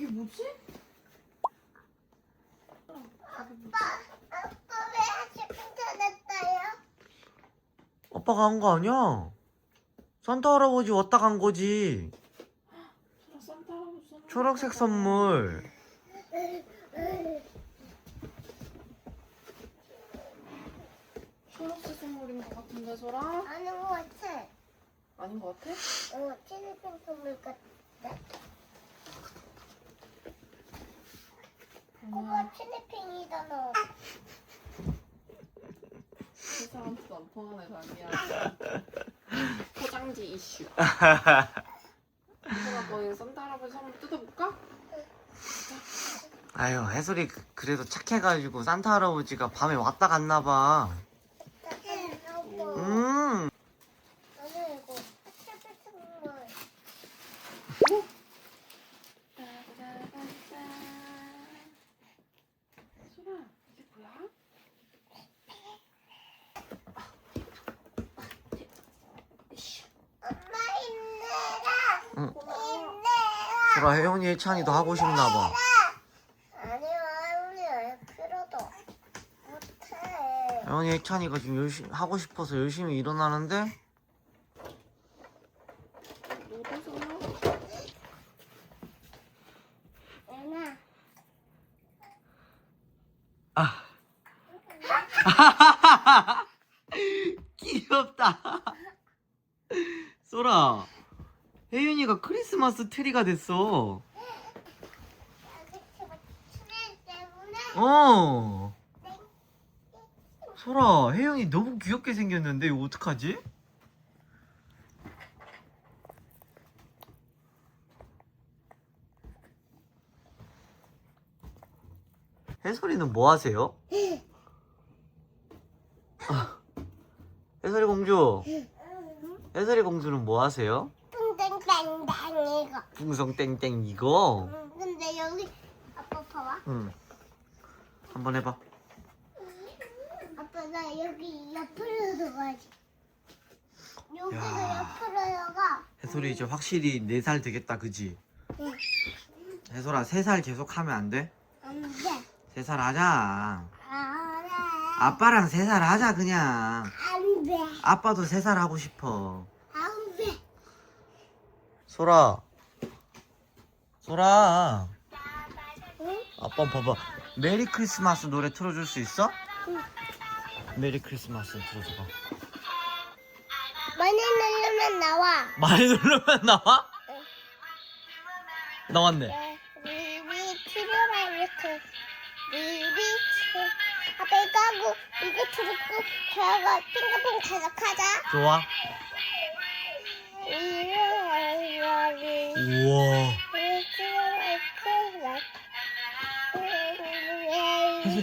이게 뭐지? 아빠 왜 아직 괜찮았어요? 아빠가 한 거 아니야? 산타 할아버지 왔다 간 거지. 산타 할아버지 선물 초록색. 선물. 초록색 선물인 것 같은데 소라? 아는 것 같아. 아닌 것 같아? 어, 티니핑 선물 같아. 그거 티니핑이잖아. 세상한테도 안 통하네 자기야 포장지 이슈 소라 거기 산타 할아버지 선물 뜯어볼까? 아유, 해솔이 그- 그래도 착해가지고 산타 할아버지가 밤에 왔다 갔나 봐. 음. 음. 나는 이거 티니핑 선물. 소라 이게 뭐야? 엄마 힘내라. 응. 소라 혜연이 혜찬이도 하고 싶나 봐. 아니야, 우리 왜 그러도 못해. 혜연이 혜찬이가 지금 열심히 하고 싶어서 열심히 일어나는데 노래 소라? 애나. 아. 귀엽다. 소라, 혜윤이가 크리스마스 트리가 됐어. 어. 소라, 혜윤이 너무 귀엽게 생겼는데 이거 어떡하지? 해솔이는 뭐 하세요? 아, 해솔이 공주, 해솔이 공주는 뭐 하세요? 이거. 풍성 땡땡 이거. 응, 근데 여기 아빠 봐봐. 응. 한번 해봐. 아빠 나 여기 옆으로 들어가지. 여기도 야. 옆으로 들어가. 해솔이 이제 확실히 4살 되겠다, 그지? 응. 해솔아, 3살 계속 하면 안 돼? 안 돼. 3살 하자. 안 돼. 아빠랑 3살 하자, 그냥. 안 돼. 아빠도 3살 하고 싶어. 안 돼. 소라. 소라. 응? 아빠 봐봐. 메리 크리스마스 노래 틀어줄 수 있어? 응. 메리 크리스마스 틀어줘봐. 많이 누르면 나와. 많이 누르면 나와? 응. 나왔네. 네, 리비 이렇게 앞에 이거 들고 들어가 핑크핑 계속 하자. 좋아. 이러리 우와.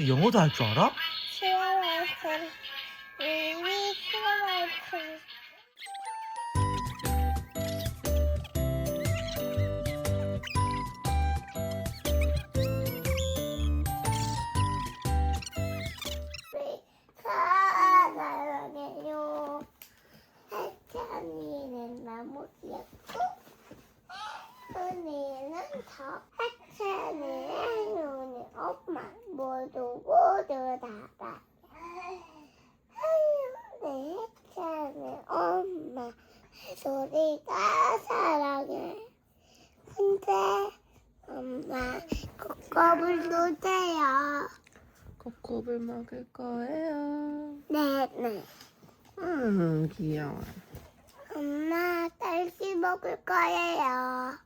영어도 할 줄 알아? 겁을 놓으세요. 코코를 먹을 거예요 네 네. 음 귀여워 엄마 딸기 먹을 거예요.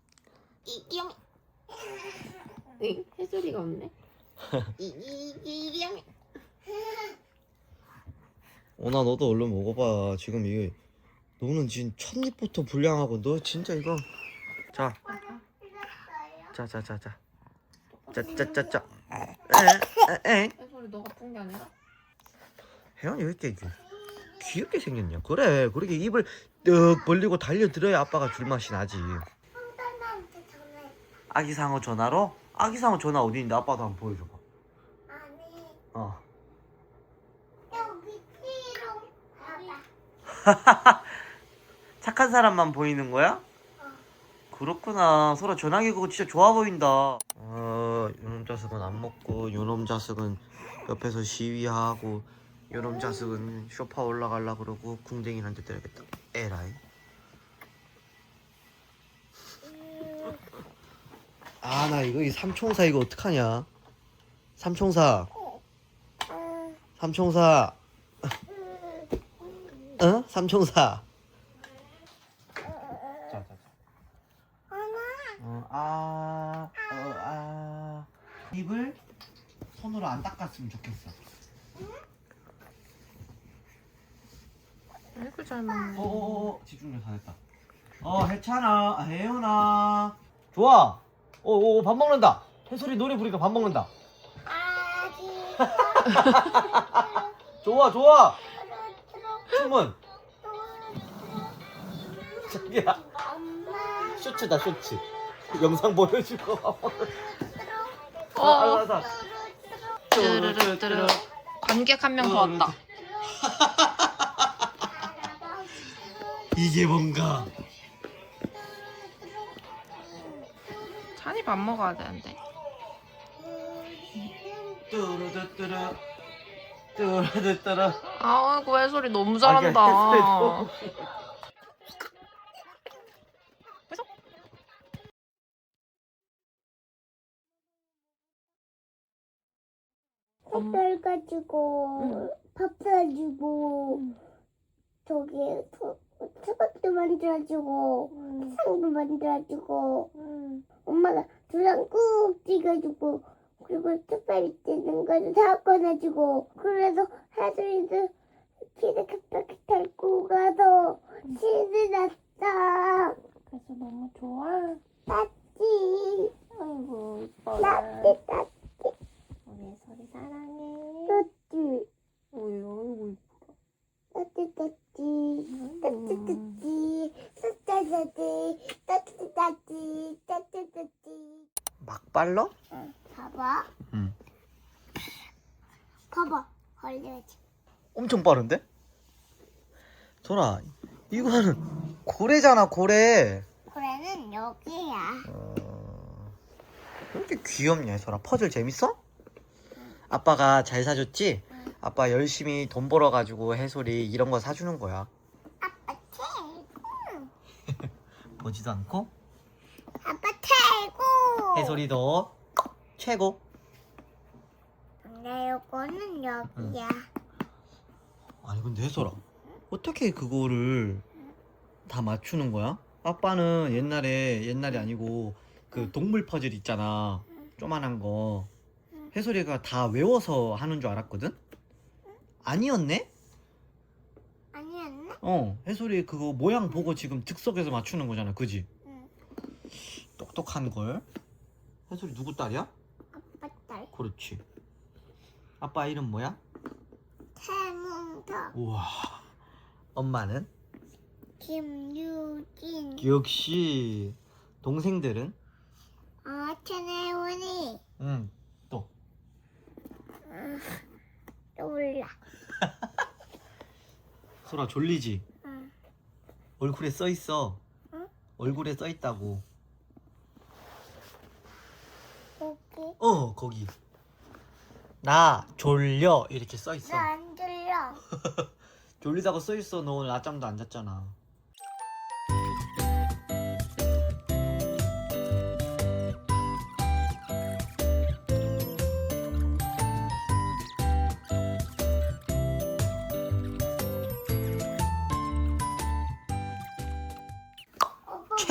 이기영 응? 해소리가 없네 이기영 오나 너도 얼른 먹어봐. 지금 이게 너는 지금 첫 입부터 불량하고 너 진짜 이거 자, 자, 자, 자, 자, 자, 자, 자, 자. 에, 에, 에. 해소리 너가 푼 게 아니라? 혜연이 왜 이렇게 귀엽게 생겼냐? 그래, 그렇게 입을 떡 벌리고 달려들어야 아빠가 줄 맛이 나지. 전해. 아기 상어 전화로? 아기 상어 전화 어디 있는데 아빠도 한번 보여줘봐. 아니 어. 여기 띠롱 봐봐. 착한 사람만 보이는 거야? 어. 그렇구나. 소라 전화기 그거 진짜 좋아 보인다. 어, 요놈 자식은 안 먹고 요놈 자식은 옆에서 시위하고 요놈 자식은 쇼파 올라갈라 그러고 궁뎅이한테 때려야겠다. 에라이. 아, 나 이거 이 삼총사 이거 어떡하냐? 삼총사. 삼총사. 어? 삼총사. 자, 자, 자. 어, 아, 어, 아. 입을 손으로 안 닦았으면 좋겠어. 아이고 잘 먹네. 어, 어, 어, 집중력 다 됐다. 어, 해찬아, 아, 혜연아. 좋아. 어, 어, 어, 밥 먹는다. 해솔이 노래 부르니까 밥 먹는다. 아기 좋아, 좋아. 춤은 자기야. 엄마 쇼츠다, 쇼츠. 영상 보여주고. 어. 알았어, 알았어. 뚜루루뚜루. 관객 한 명 더 왔다. 이게 뭔가. 찬이 밥 먹어야 되는데. 뚜루뚜뚜루. 뚜루뚜뚜루. 아이고 해솔이 너무 아, 잘한다. 해솔이 너무- 컵별 가지고 밥 사주고 저기 수- 수박도 만들어주고 상도 만들어주고 엄마가 두랑 꾹 찍어주고 그리고 특별히 뜨는 거도 다 꺼내주고 그래서 하수이도 키드카페 달고 가서 신났다. 그래서 너무 좋아? 따지. 아이고 이뻐라. 따지 따지 내 소리 사랑해. 뚜뚜. 어이, 어이구, 이쁘다. 뚜뚜, 뚜뚜. 뚜뚜, 뚜뚜. 뚜뚜, 뚜뚜. 뚜뚜, 뚜뚜. 뚜뚜, 뚜뚜. 막발로? 응. 봐봐. 응. 봐봐. 걸려야지. 엄청 빠른데? 돌아, 이거는 고래잖아, 고래. 고래는 여기야. 어... 왜 이렇게 귀엽냐, 소라. 퍼즐 재밌어? 아빠가 잘 사줬지? 아빠 열심히 돈 벌어가지고 해솔이 이런 거 사주는 거야. 아빠 최고 보지도 않고? 아빠 최고 해솔이도 최고. 근데 요거는 여기야 아니 근데 해솔아 어떻게 그거를 다 맞추는 거야? 아빠는 옛날에 옛날이 아니고 그 동물 퍼즐 있잖아 조만한 거 해솔이가 다 외워서 하는 줄 알았거든? 아니었네? 아니었나? 어 해솔이 그거 모양 보고 지금 즉석에서 맞추는 거잖아 그지? 응 똑똑한 걸 해솔이 누구 딸이야? 아빠 딸 그렇지 아빠 이름 뭐야? 태문석 우와 엄마는? 김유진 역시 동생들은? 어 최내원이 응 또. 몰라 소라 졸리지? 응 얼굴에 써 있어. 응? 얼굴에 써 있다고. 여기 어 거기. 나 졸려 이렇게 써 있어. 나 안 들려 졸리다고 써 있어. 너 오늘 낮잠도 안 잤잖아.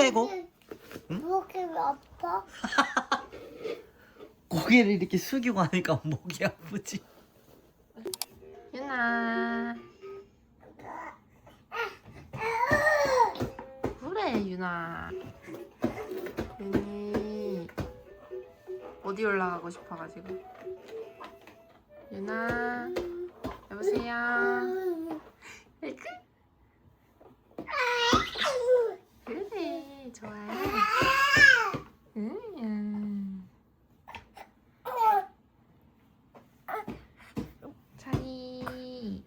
최고? 목이- 아파? 고개를 이렇게 숙이고 하니까 목이 아프지. 유나. 그래 유나. 윤이 어디 올라가고 싶어가지고. 유나 여보세요. 좋아해? 음. 찬이.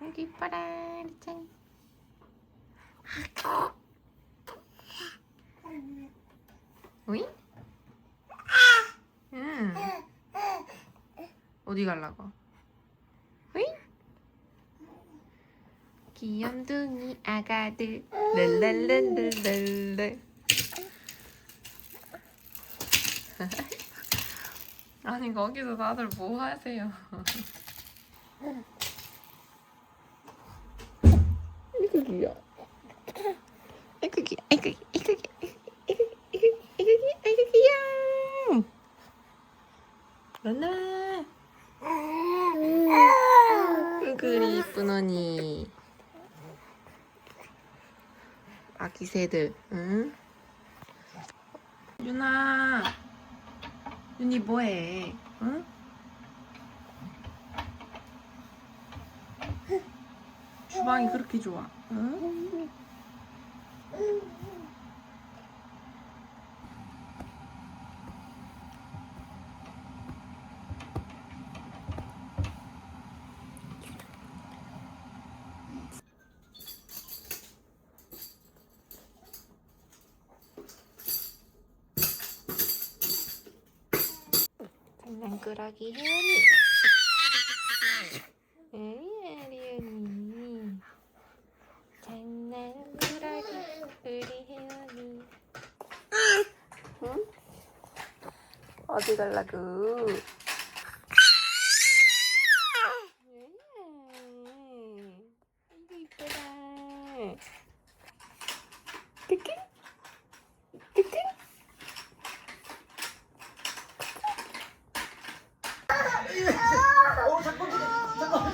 아이고 이뻐라 우리 찬이. 오이? 응. 어디 갈라고? 귀염둥이 아가들. 랄랄랄랄랄랄. 아니 거기서 다들 뭐 하세요? 아이고 귀여워 아이고 귀여워 아이고 귀여워 아이고 귀여워 아이고 귀여워 아이고 귀여워 랄라 그리 이쁜 언니 아기 새들 응? 윤아 윤이 뭐해 응? 주방이 그렇게 좋아 응? 장난꾸러기 혜연이 에이 리은이 장난꾸러기 우리 혜연이 응? 어디 갈라고 예. 아이고 이쁘다 크크 크크 어 잠깐 잠깐 잠깐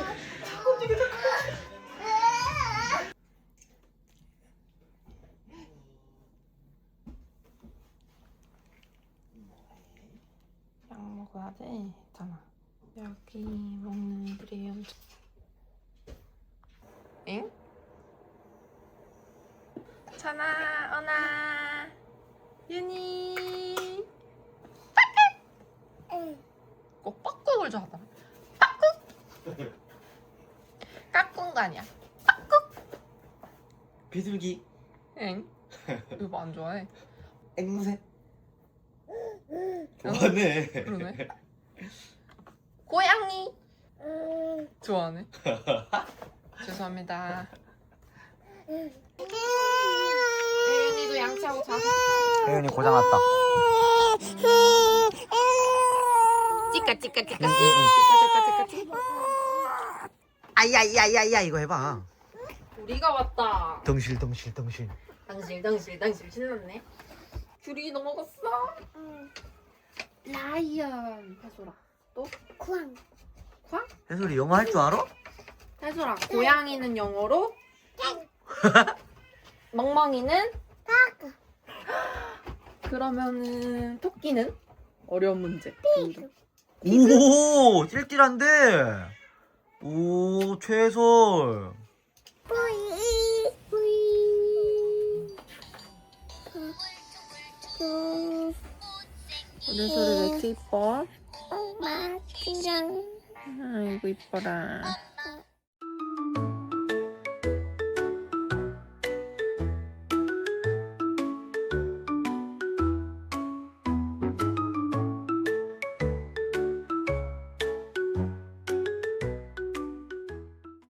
약 먹어야 돼. 있잖아. 여기 먹는 애들이 엄청. 엥? 찬아, 언아, 윤이. 꼭 빡꾹을 좋아하다. 빡꾹. 깍꿍 거 아니야. 비둘기 엥? 이거 뭐안 좋아해? 앵무새 좋아하네 그러네. 고양이 좋아하네. 죄송합니다. 혜연이도 양치하고 자. 혜연이 고장 났다 찌까 찌까 찌까 찌까 찌까 찌까 찌까. 아야야야야 이거 해봐 우리가 왔다. 덩실 덩실 덩실 당실 당실 당실 신났네. 귤이 넘어갔어. 라이언 해소라. 또 쾅. 쾅? 해솔이 영어 할 줄 알아? 해소라. 고양이는 영어로 멍멍이는 그러면은 토끼는 어려운 문제. 오 찔찔한데 오 최솔 뿌이. 뿌이. 또. 우리 소리 왜 이렇게 이뻐? 엄마 짱. 아이고 이뻐라.